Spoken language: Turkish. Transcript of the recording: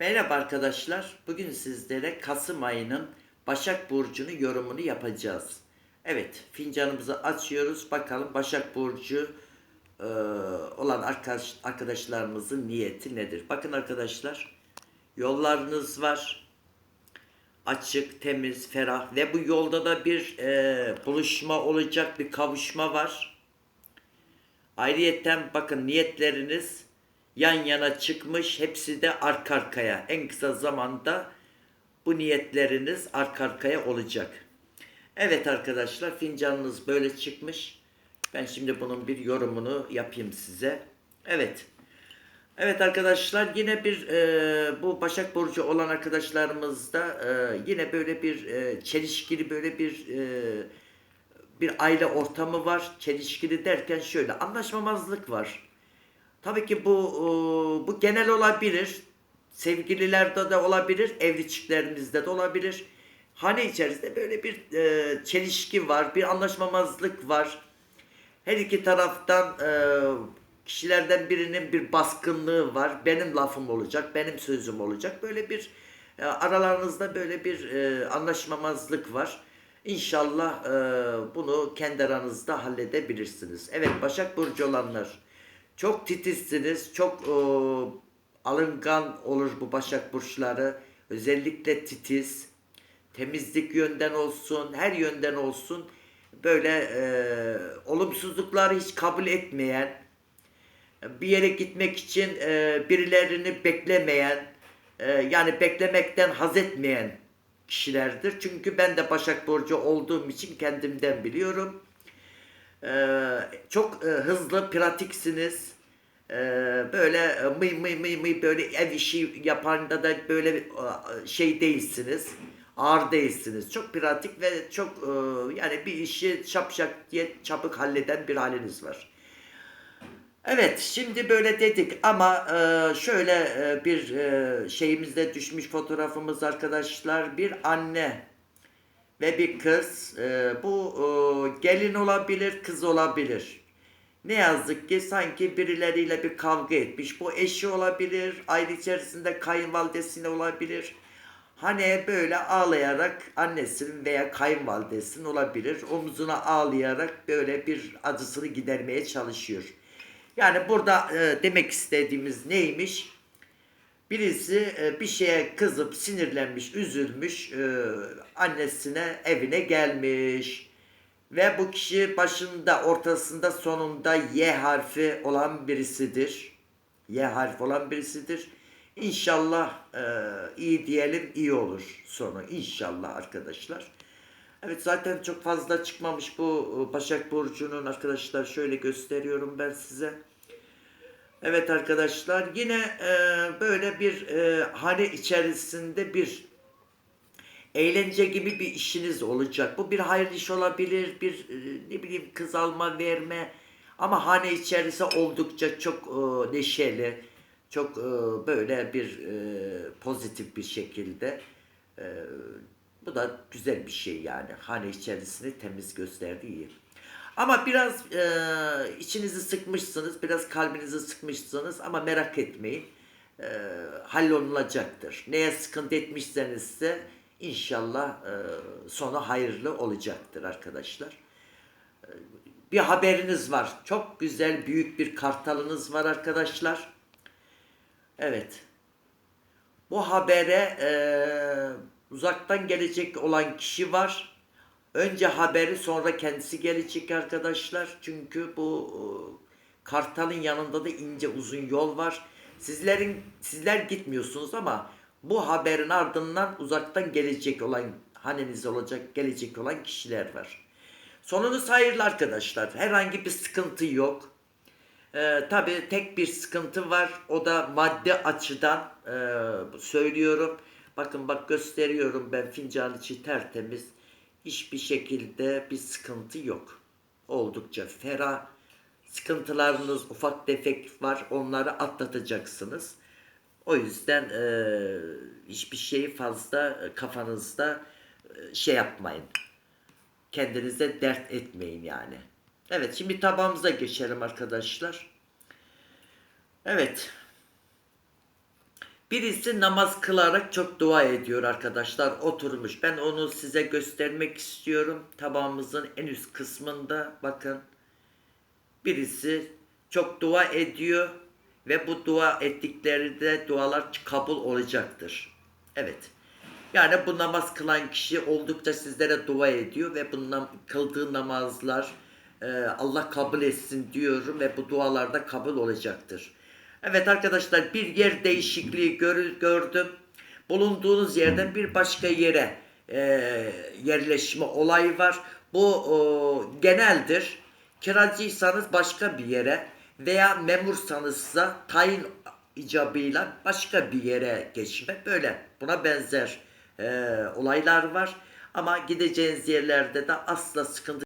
Merhaba arkadaşlar. Bugün sizlere Kasım ayının Başak Burcu'nun yorumunu yapacağız. Evet, fincanımızı açıyoruz. Bakalım Başak Burcu e, olan arkadaş, arkadaşlarımızın niyeti nedir? Bakın arkadaşlar, yollarınız var. Açık, temiz, ferah ve bu yolda da bir e, buluşma olacak, bir kavuşma var. Ayrıyeten bakın niyetleriniz yan yana çıkmış. Hepsi de arka arkaya. En kısa zamanda bu niyetleriniz arka arkaya olacak. Evet arkadaşlar fincanınız böyle çıkmış. Ben şimdi bunun bir yorumunu yapayım size. Evet. Evet arkadaşlar yine bir e, bu Başak Burcu olan arkadaşlarımızda e, yine böyle bir e, çelişkili böyle bir e, bir aile ortamı var. Çelişkili derken şöyle anlaşmamazlık var. Tabii ki bu e, bu genel olabilir. Sevgililerde de olabilir, evli çiftlerimizde de olabilir. Hane içerisinde böyle bir e, çelişki var, bir anlaşmamazlık var. Her iki taraftan e, kişilerden birinin bir baskınlığı var. Benim lafım olacak, benim sözüm olacak. Böyle bir aralarınızda böyle bir anlaşmamazlık var. İnşallah bunu kendi aranızda halledebilirsiniz. Evet Başak Burcu olanlar çok titizsiniz, çok e, alıngan olur bu Başak Burçları. Özellikle titiz, temizlik yönden olsun, her yönden olsun böyle e, olumsuzlukları hiç kabul etmeyen, bir yere gitmek için e, birilerini beklemeyen, e, yani beklemekten haz etmeyen kişilerdir. Çünkü ben de Başak Burcu olduğum için kendimden biliyorum. Ee, çok e, hızlı, pratiksiniz. Ee, böyle e, mıy mıy mıy mıy böyle ev işi yapanda da böyle e, şey değilsiniz. Ağır değilsiniz. Çok pratik ve çok e, yani bir işi şapşak diye çabuk halleden bir haliniz var. Evet, şimdi böyle dedik ama e, şöyle e, bir e, şeyimizde düşmüş fotoğrafımız arkadaşlar. Bir anne ve bir kız. E, bu gelin olabilir, kız olabilir. Ne yazık ki sanki birileriyle bir kavga etmiş. Bu eşi olabilir, aile içerisinde kayınvalidesine olabilir. Hani böyle ağlayarak annesinin veya kayınvalidesinin olabilir. Omzuna ağlayarak böyle bir acısını gidermeye çalışıyor. Yani burada e, demek istediğimiz neymiş? Birisi e, bir şeye kızıp sinirlenmiş, üzülmüş, e, annesine evine gelmiş. Ve bu kişi başında, ortasında, sonunda Y harfi olan birisidir. Y harfi olan birisidir. İnşallah e, iyi diyelim iyi olur sonu. İnşallah arkadaşlar. Evet zaten çok fazla çıkmamış bu e, Başak Burcu'nun arkadaşlar şöyle gösteriyorum ben size. Evet arkadaşlar yine e, böyle bir e, hane içerisinde bir eğlence gibi bir işiniz olacak. Bu bir hayır iş olabilir, bir e, ne bileyim kız alma verme ama hane içerisi oldukça çok e, neşeli, çok e, böyle bir e, pozitif bir şekilde. E, bu da güzel bir şey yani. Hane içerisini temiz gösterdiği iyi. Ama biraz e, içinizi sıkmışsınız, biraz kalbinizi sıkmışsınız ama merak etmeyin. E, hallolulacaktır. Neye sıkıntı etmişsenizse inşallah e, sonu hayırlı olacaktır arkadaşlar. E, bir haberiniz var. Çok güzel büyük bir kartalınız var arkadaşlar. Evet. Bu habere e, uzaktan gelecek olan kişi var. Önce haberi sonra kendisi gelecek arkadaşlar. Çünkü bu e, kartalın yanında da ince uzun yol var. Sizlerin sizler gitmiyorsunuz ama bu haberin ardından uzaktan gelecek olan haneniz olacak gelecek olan kişiler var. Sonunuz hayırlı arkadaşlar. Herhangi bir sıkıntı yok. Ee, tabii tek bir sıkıntı var. O da madde açıdan e, söylüyorum. Bakın bak gösteriyorum ben fincan içi tertemiz. Hiçbir şekilde bir sıkıntı yok. Oldukça ferah. Sıkıntılarınız ufak tefek var. Onları atlatacaksınız. O yüzden e, hiçbir şeyi fazla kafanızda e, şey yapmayın. Kendinize dert etmeyin yani. Evet şimdi tabağımıza geçelim arkadaşlar. Evet. Birisi namaz kılarak çok dua ediyor arkadaşlar. Oturmuş. Ben onu size göstermek istiyorum. Tabağımızın en üst kısmında bakın. Birisi çok dua ediyor ve bu dua ettikleri de dualar kabul olacaktır. Evet. Yani bu namaz kılan kişi oldukça sizlere dua ediyor ve bundan kıldığı namazlar e, Allah kabul etsin diyorum ve bu dualarda kabul olacaktır. Evet arkadaşlar bir yer değişikliği gör- gördüm. Bulunduğunuz yerden bir başka yere e, yerleşme olayı var. Bu o, geneldir. Kiracıysanız başka bir yere veya memursanızsa tayin icabıyla başka bir yere geçme böyle buna benzer e, olaylar var. Ama gideceğiniz yerlerde de asla sıkıntı